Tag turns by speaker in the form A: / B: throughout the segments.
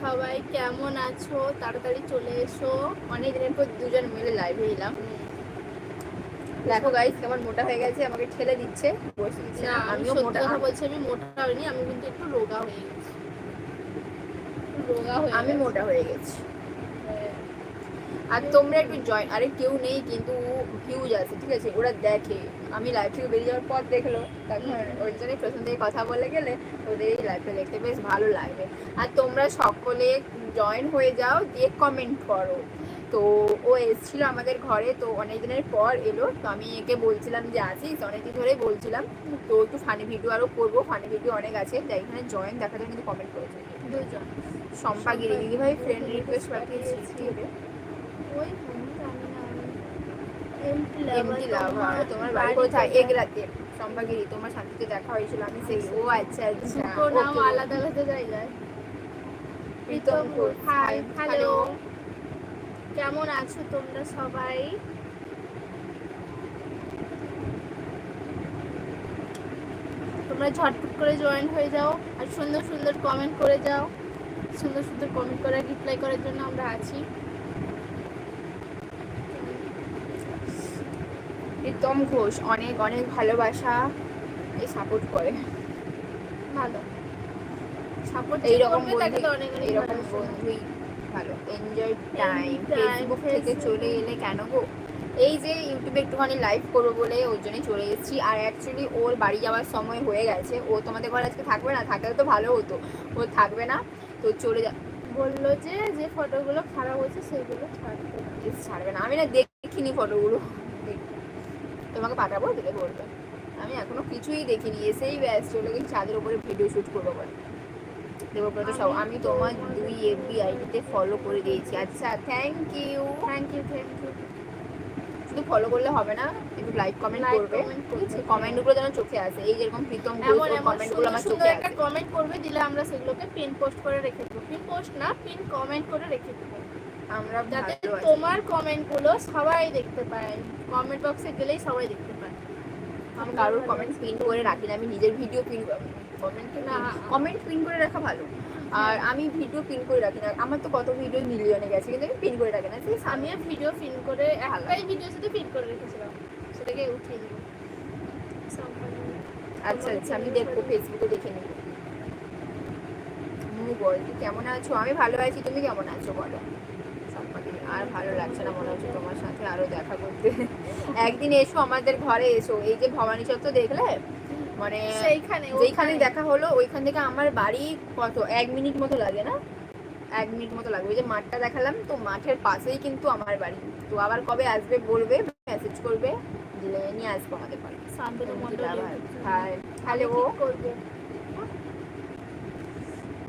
A: সবাই কেমন আছো? তাড়াতাড়ি চলে এসো।
B: অনেকদিনের পর দুজন মিলে লাইভে এলাম। দেখো গাইস কেমন মোটা হয়ে গেছে আমাকে ঠেলে দিচ্ছে। বসে দিচ্ছে
A: না
B: আমিও মোটা।
A: কথা বলছি আমি মোটা হইনি আমি কিন্তু একটু রোগা হয়ে গেছি। রোগা হয়ে
B: আমি মোটা হয়ে গেছি। আর তোমরা একটু জয়েন আরে কেউ নেই কিন্তু ভিউজ আছে ঠিক আছে? ওরা দেখে। আমি লাইভ থেকে বেরিয়ে যাওয়ার পর দেখল। তখন ওই জন্যই প্রথম থেকে কথা বলে গেলে ওদের এই লাইভটা দেখতে বেশ ভালো লাগবে আর তোমরা সকলে জয়েন হয়ে যাও দিয়ে কমেন্ট করো। তো ও এসেছিল আমাদের ঘরে তো অনেক দিনের পর এলো। তো আমি একে বলছিলাম যে আসিস? অনেকদিন ধরেই বলছিলাম। তো একটু ফানি ভিডিও আরও করব। ফানি ভিডিও অনেক আছে। তাই এখানে জয়েন দেখাতে কিন্তু কমেন্ট করেছে।
A: দুজন।
B: শম্পা গিরি দিদি ভাই ফ্রেন্ড রিকোয়েস্ট পাঠিয়েছি
A: ওই আমি জানি না এমটি
B: এমটি লাভার তোমার বাড়ি কোথায়? এগরাতে সম্পাগিরি তোমার শান্তিতে দেখা হয়েছিল আমি সেই ও আচ্ছা আচ্ছা
A: দুটো নাম আলাদা আলাদা জায়গায়।
B: প্রীতম
A: হাই
B: হ্যালো
A: হ্যালো কেমন আছো তোমরা সবাই? তোমরা ঝটপট করে জয়েন হয়ে যাও আর সুন্দর সুন্দর কমেন্ট করে যাও। সুন্দর সুন্দর কমেন্ট করে রিপ্লাই করার জন্য আমরা আছি।
B: প্রীতম ঘোষ অনেক অনেক ভালোবাসা এই সাপোর্ট করে।
A: ভালো। সাপোর্ট
B: এইরকম এইরকম বন্ধুই ভালো। এনজয় টাইম ফেসবুক থেকে চলে এলে কেন গো? এই যে ইউটিউবে একটুখানি লাইভ করব বলে ওর জন্যই চলে এসেছি। আর অ্যাকচুয়ালি ওর বাড়ি যাওয়ার সময় হয়ে গেছে। ও তোমাদের ঘরে আজকে থাকবে না? থাকলে তো ভালো হতো। ও থাকবে না। তো চলে যা
A: বলল যে যে ফটোগুলো খারাপ হয়েছে সেগুলো
B: ছাড়বে না। আমি না দেখিনি ফটোগুলো তোমাকে পাঠাবো দিলে বলবে আমি এখনও কিছুই দেখিনি। এসেই ব্যাস চলে গেছি ছাদের উপরে ভিডিও শুট করব বলে। দেবব্রত সব
A: আমি
B: তোমার দুই এফবি আইডিতে ফলো করে দিয়েছি। আচ্ছা thank you
A: thank you thank you
B: শুধু ফলো করলে হবে না একটু লাইক কমেন্ট করবে।
A: করবে।
B: কমেন্টগুলো যেন চোখে আসে। এই যেরকম প্রীতম কমেন্টগুলো
A: সুন্দর
B: আমার চোখে
A: একটা কমেন্ট করবে দিলে আমরা সেগুলোকে পিন পোস্ট করে রেখে দেবো। পিন পোস্ট না পিন কমেন্ট করে রেখে দেবো।
B: আমরা
A: যাতে তোমার কমেন্টগুলো সবাই দেখতে পায়। কমেন্ট বক্সে গেলেই সবাই দেখতে পায়।
B: আমি কারোর কমেন্ট পিন করে রাখি না আমি নিজের ভিডিও পিন কমেন্ট
A: না।
B: কমেন্ট পিন করে রাখা ভালো। আর আমি ভিডিও পিন করে রাখি না আমার তো কত ভিডিও মিলিয়নে গেছে কিন্তু আমি পিন করে রাখি না সেই আমি
A: আমিও ভিডিও পিন করে একটাই ভিডিও শুধু পিন করে রেখেছিলাম সেটাকে উঠিয়ে দিব
B: আচ্ছা আচ্ছা আমি দেখব ফেসবুকে দেখে নেব। মু বল কেমন আছো? আমি ভালো আছি তুমি কেমন আছো বলো? সম্পর্কে। আর ভালো লাগছে না মনে হচ্ছে তোমার সাথে আরও দেখা করতে। একদিন এসো আমাদের ঘরে এসো। এই যে ভবানী চত্ব দেখলে? মানে
A: সেইখানে
B: যেইখানে দেখা হলো ওইখান থেকে আমার বাড়ি কত? এক মিনিট মতো লাগে না? এক মিনিট মতো লাগবে। যে মাঠটা দেখালাম তো মাঠের পাশেই কিন্তু আমার বাড়ি। তো আবার কবে আসবে বলবে মেসেজ করবে দিলে নিয়ে আসব আমাদের বাড়ি।
A: হ্যাঁ। করবে।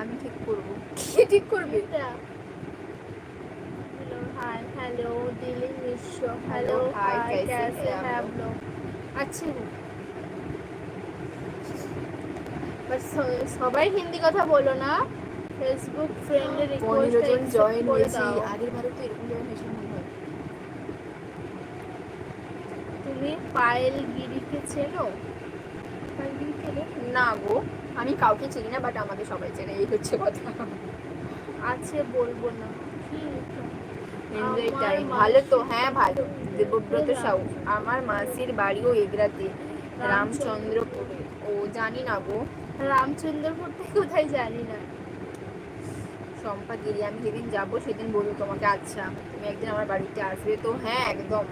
B: আমি ঠিক করব। কি ঠিক করবি?
A: Hello Delhi Mishra hello
B: Hello, hi,
A: hi
B: कैसे
A: कैसे
B: हैं आप
A: हैं आप
B: लोग?
A: लोग अच्छे हैं বাট সবাই হিন্দি কথা বলো না ফেসবুক ফ্রেন্ড
B: পনেরো জন জয়েন
A: করে
B: হয়েছি
A: দাও
B: আগের বারে তো এরকম জয়েন হয়েছিল মনে হয়
A: তুমি পায়েল গিরিকে চেনো পায়েল গিরি চেনো
B: না গো আমি কাউকে চিনি না বাট আমাকে সবাই চেনে এই হচ্ছে কথা
A: আছে বলবো না কি
B: এনজয় টাইম ভালো তো হ্যাঁ ভালো। দেবব্রত সাউ আমার মাসির বাড়িও এগরাতে, রামচন্দ্রপুরে। ও জানি না গো,
A: রামচন্দ্রপুর থেকে কোথায় জানি না।
B: শম্পা গিরি আমি যেদিন যাব সেদিন বলব তোমাকে আচ্ছা তুমি একদিন আমার বাড়িতে আসবে তো? হ্যাঁ একদম।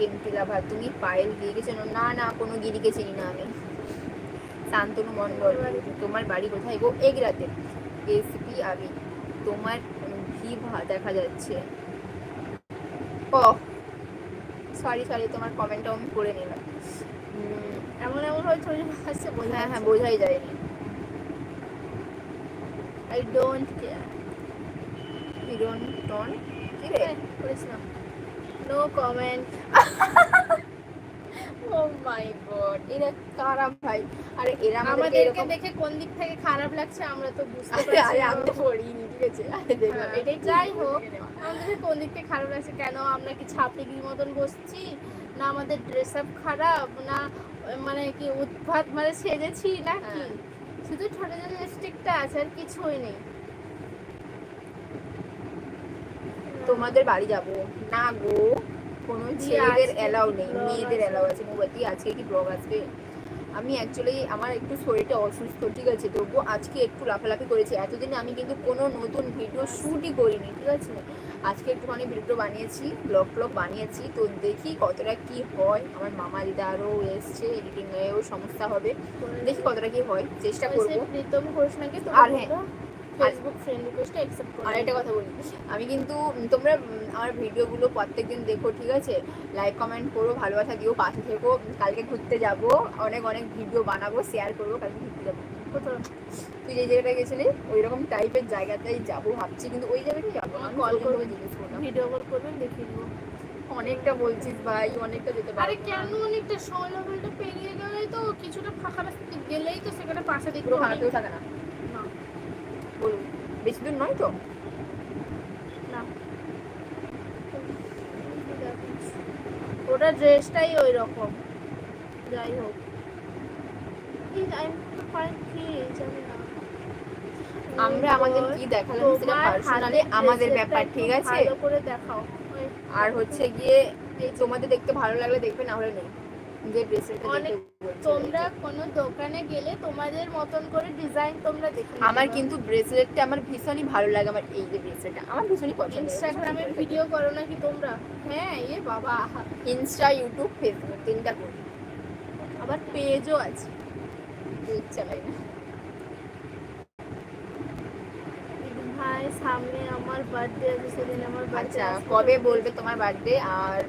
B: এমপি তুমি পায়েল গিরিকে চেনো না না, কোনো গিরিকে চিনি না আমি। শান্তনু মণ্ডল, তোমার বাড়ি কোথায় গো? এগরাতে। এসপি আমি তোমার ভি ভা- দেখা যাচ্ছে। ও সরি সরি তোমার কমেন্টটাও আমি করে নিলাম।
A: এমন এমন হয় চলে আসছে বোঝা
B: হ্যাঁ হ্যাঁ বোঝাই যায়নি।
A: আই ডোন্ট কেয়ার
B: ডোন্ট টন কি রে
A: করেছিলাম। No comment
B: O my god Oh এরা কারা ভাই? আরে এরা আমাদেরকে
A: আমাদেরকে দেখে কোন দিক থেকে খারাপ লাগছে আমরা তো বুঝতে পারছি
B: আরে আমি পড়িনি ঠিক আছে? দেখলাম
A: হ্যাঁ,
B: এটাই
A: যাই হোক। আমাদের কোন দিক থেকে খারাপ লাগছে? কেন আমরা কি ছাপড়িগির মতন বসছি? না আমাদের ড্রেস আপ খারাপ? না মানে কি উদ্ভাত মানে সেজেছি না কি?
B: হ্যাঁ।
A: শুধু ছোট ছোট লিপস্টিকটা আছে আর কিছুই নেই।
B: তোমাদের বাড়ি যাব। না গো। কোনো
A: দিয়ে
B: ছেলেদের
A: কি
B: নেই মেয়েদের? এলাও আছে মোবাইল আজকে কি ব্লগ আসবে। আমি অ্যাকচুয়ালি আমার একটু শরীরটা অসুস্থ ঠিক আছে? তবুও আজকে একটু লাফালাফি করেছি। এতদিনে আমি কিন্তু কোনো নতুন ভিডিও শ্যুটই করিনি ঠিক আছে? আজকে একটুখানি ভিডিও বানিয়েছি ব্লগ ব্লগ বানিয়েছি। তো দেখি কতটা কি হয়। আমার মামা দিদা আরও এসছে এডিটিং এও সমস্যা হবে। দেখি কতটা কি হয় চেষ্টা করব।
A: প্রীতম ঘোষণাকে
B: আর হ্যাঁ,
A: ফেসবুক ফ্রেন্ড রিকোয়েস্টটা অ্যাকসেপ্ট করে
B: আর একটা কথা বলি আমি কিন্তু তোমরা আমার ভিডিওগুলো প্রত্যেকদিন দেখো ঠিক আছে? লাইক কমেন্ট করো ভালোবাসা দিও পাশে থেকো কালকে ঘুরতে যাব অনেক অনেক ভিডিও বানাবো শেয়ার করব কালকে ঘুরতে যাব। তুই যে জায়গাটা গেছিলি ওই রকম টাইপের জায়গাটাই যাব ভাবছি কিন্তু ওই জায়গাটাই যাব
A: কল করব।
B: জিজ্ঞেস করলাম।
A: ভিডিও কল করবেন দেখিয়ে দেবো
B: অনেকটা বলছিস ভাই অনেকটা যেতে
A: আরে কেন অনেকটা? ষোলো লেভেলটা পেরিয়ে গেলেই তো কিছুটা ফাঁকা রাস্তা গেলেই তো সেখানে পাশে দেখতে
B: পুরো হাঁটাতেও থাকে না। বলুন বেশি দূর নয় তো?
A: না। ওটা ড্রেসটাই ওই রকম যাই হোক।
B: আমরা আমাদের কি দেখালাম? সেটা পার্সোনালি আমাদের ব্যাপার ঠিক আছে?
A: ভালো করে দেখাও।
B: আর হচ্ছে গিয়ে তোমাদের দেখতে ভালো লাগলে দেখবে না হলে নেই। যে
A: অনেক তোমরা কোনো দোকানে গেলে তোমাদের মতন করে ডিজাইন তোমরা দেখে
B: আমার কিন্তু ব্রেসলেটটা আমার ভীষণই ভালো লাগে আমার এই যে ব্রেসলেটটা আমার ভীষণই পছন্দ।
A: ইনস্টাগ্রামে ভিডিও করো নাকি তোমরা? হ্যাঁ এ বাবা
B: ইনস্টা ইউটিউব ফেসবুক তিনটা করি।
A: আবার পেজও আছে।
B: চালাই না।
A: ভাই সামনে আমার বার্থডে আছে সেদিন আমার
B: আচ্ছা কবে বলবে তোমার বার্থডে আর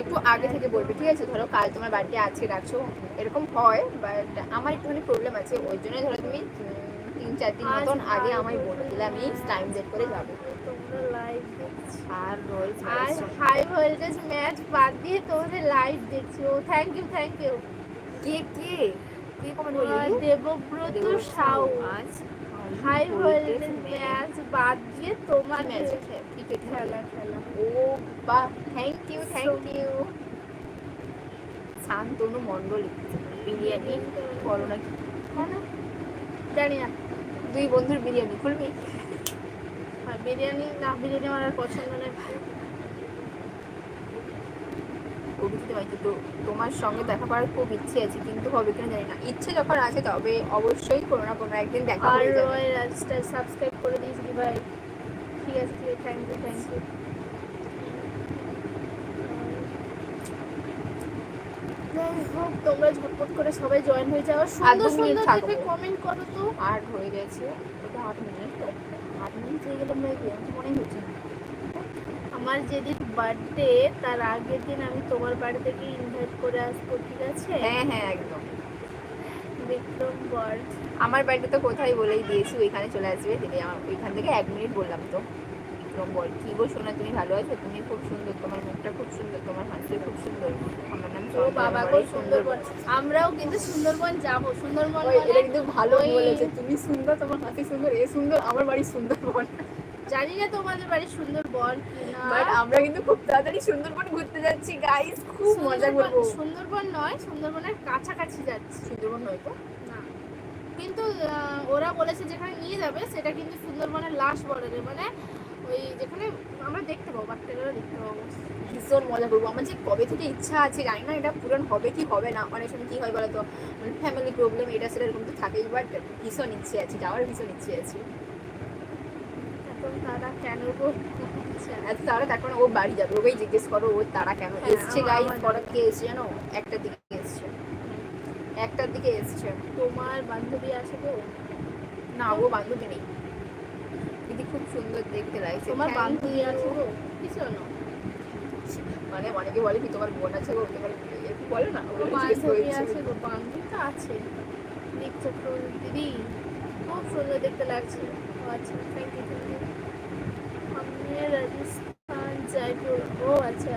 B: একটু আগে থেকে বলবে ঠিক আছে ধরো কাল তোমার বাড়িতে আজকে রাখছো এরকম হয় বাট আমার একটুখানি প্রবলেম আছে ওই জন্য ধরো তুমি তিন চার দিন মতন আগে আমায় বলে দিলে আমি টাইম সেট করে যাব। আর
A: আর হাই ভোল্টেজ ম্যাচ বাদ দিয়ে তোমাদের লাইভ দেখছি। ও থ্যাংক ইউ থ্যাংক ইউ
B: কে? কে কে comment
A: Debabrata Sau. High voltage match বাদ দিয়ে তোমার
B: ম্যাচ
A: ক্রিকেট খেলা খেলা।
B: ও বা thank you thank you Shantanu Mondal biryani নাকি
A: কেন? জানি না।
B: দুই বন্ধুর বিরিয়ানি খুলবি?
A: আর বিরিয়ানি না বিরিয়ানি আমার আর পছন্দ নয়।
B: অভিজিৎ মাইতি তো তোমার সঙ্গে দেখা করার খুব ইচ্ছে আছে কিন্তু হবে কিনা জানি না। ইচ্ছে যখন আছে তবে অবশ্যই কোনো না কোনো একদিন দেখা
A: আর
B: হয়ে যাবে।
A: সাবস্ক্রাইব করে দিস দিয়েছি ভাই। ঠিক আছে ঠিক আছে থ্যাংক ইউ থ্যাংক ইউ তোমরা ঝটপট করে সবাই জয়েন হয়ে যাও। সুন্দর সুন্দর দেখে কমেন্ট করো তো।
B: আট হয়ে গেছে ওটা আট মিনিট। আট মিনিট হয়ে গেলে মনেই হচ্ছে না।
A: আমার যেদিন বার্থডে তার আগের দিন আমি তোমার বাড়ি থেকে ইনভাইট করে আসব ঠিক আছে?
B: হ্যাঁ হ্যাঁ একদম।
A: বিক্রম বর।
B: আমার বাড়িতে তো কোথায় বলেই দিয়েছি ওইখানে চলে আসবে। দিদি আমার ওইখান থেকে এক মিনিট বললাম তো। বিক্রম বল কি গো শোনা তুমি ভালো আছো? তুমি খুব সুন্দর তোমার মুখটা খুব সুন্দর তোমার হাসি খুব সুন্দর। আমার নাম
A: ও বাবা গো সুন্দরবন। আমরাও কিন্তু সুন্দরবন যাব। সুন্দরবন
B: এটা
A: মানে
B: কিন্তু ভালো বলেছে। তুমি সুন্দর তোমার হাসি সুন্দর এ সুন্দর আমার বাড়ি সুন্দরবন।
A: জানি না তোমাদের বাড়ি সুন্দরবন
B: বাট আমরা কিন্তু খুব তাড়াতাড়ি সুন্দরবন ঘুরতে যাচ্ছি গাইস খুব মজা
A: সুন্দরবন- সুন্দরবন নয় সুন্দরবনের কাছাকাছি যাচ্ছি।
B: সুন্দরবন নয় তো?
A: না। কিন্তু ওরা বলেছে যেখানে নিয়ে যাবে সেটা কিন্তু সুন্দরবনের লাস্ট বর্ডারে মানে ওই যেখানে আমরা দেখতে পাবো বাচ্চাদেরও দেখতে পাবো।
B: ভীষণ মজা করব। আমার যে কবে থেকে ইচ্ছা আছে জানি না এটা পূরণ হবে কি হবে না। অনেক সময় কি হয় বলতো ফ্যামিলি প্রবলেম এটা সেটা এরকম তো থাকেই বাট ভীষণ ইচ্ছে আছে যাওয়ার ভীষণ ইচ্ছে আছে।
A: তারা কেন গো?
B: তারা তারপরে ও বাড়ি যাবে ওকেই জিজ্ঞেস করো ও তারা কেন
A: হ্যাঁ,
B: এসছে গাই জানো? একটার দিকে এসছে। একটার দিকে এসছে।
A: তোমার বান্ধবী আছে তো
B: না ও বান্ধবী নেই। দিদি খুব সুন্দর দেখতে লাগছে
A: তোমার বান্ধবী আছে কিছু না
B: মানে অনেকে বলে কি তোমার বোন আছে একটু বলে না?
A: বান্ধবী আছে গো? বান্ধবী তো আছে। দিদি? খুব সুন্দর দেখতে লাগছে। আচ্ছা থ্যাংক ইউ আমি রাজস্থান জয়পুর ও আচ্ছা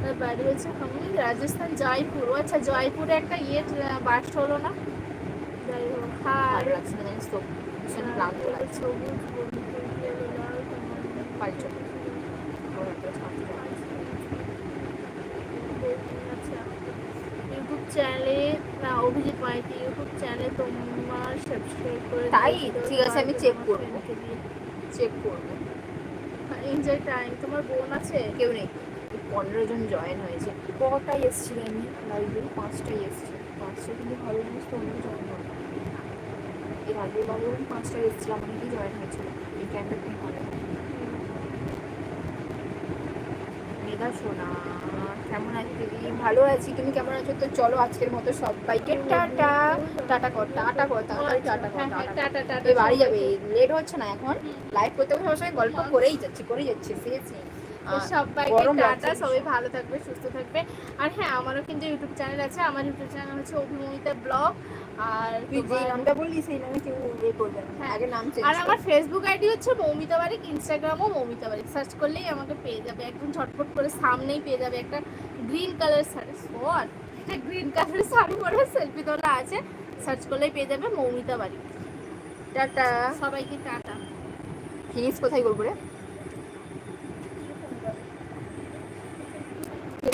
A: তার বাড়ি হচ্ছে আমি রাজস্থান জয়পুর ও আচ্ছা জয়পুরে একটা ইয়ে বাস হলো না? যাই হোক
B: আর লাগছে জানিস তো? ভীষণ ক্লান্ত লাগছে।
A: সবুজ yellow লাল
B: বাড়ি চলো ওর একটা ছাত্র
A: আচ্ছা ইউটিউব চ্যানেলে না অভিজিৎ মাইতি ইউটিউব চ্যানেলে তোমার সাবস্ক্রাইব করে
B: তাই? ঠিক আছে, আমি
A: তোমার
B: করব। চেক করব।
A: এনজয় টাইম তোমার বোন আছে?
B: কেউ নেই। পনেরো জন জয়েন হয়েছে। কটাই এসেছিল এমনি লাইভে পাঁচটাই এসছে পাঁচটা কিন্তু ভালো জিনিস তো অন্য জয়েন হয় এর বারে আমি পাঁচটা এসেছিলাম অনেকেই জয়েন হয়েছিল। এই ক্যাম্পেইন ভালো মেঘা সোনা। কেমন আছি দিদি ভালো আছি তুমি কেমন আছো? তো চলো আজকের মতো সবাইকে টাটা। টাটা কর টাটা কর তাড়াতাড়ি টাটা কর
A: হ্যাঁ, হ্যাঁ,
B: টাটা
A: টাটা টাটা
B: বাড়ি যাবে লেট হচ্ছে না এখন। লাইভ করতে বসে সবসময় গল্প করেই যাচ্ছি করেই যাচ্ছি সিরিয়াসলি
A: সবাইকে টাটা সবাই ভালো থাকবে সুস্থ থাকবে। আর হ্যাঁ আমারও কিন্তু ইউটিউব চ্যানেল আছে। আমার ইউটিউব চ্যানেল হচ্ছে অভিমমিতা ব্লগ। আর
B: তুই যে নামটা বললি সেই নামে কেউ ইয়ে করবে না।
A: হ্যাঁ।
B: আগে নাম চেঞ্জ
A: আর আমার ফেসবুক আইডি হচ্ছে মৌমিতা বারিক ইনস্টাগ্রামও মৌমিতা বারিক। সার্চ করলেই আমাকে পেয়ে যাবে। একদম ঝটপট করে সামনেই পেয়ে যাবে একটা গ্রিন কালার শাড়ি সোয়ার একটা গ্রিন কালার শাড়ি পরে সেলফি তোলা আছে। সার্চ করলেই পেয়ে যাবে মৌমিতা বারিক।
B: টাটা।
A: সবাইকে টাটা।
B: ফিনিশ কোথায় করব রে?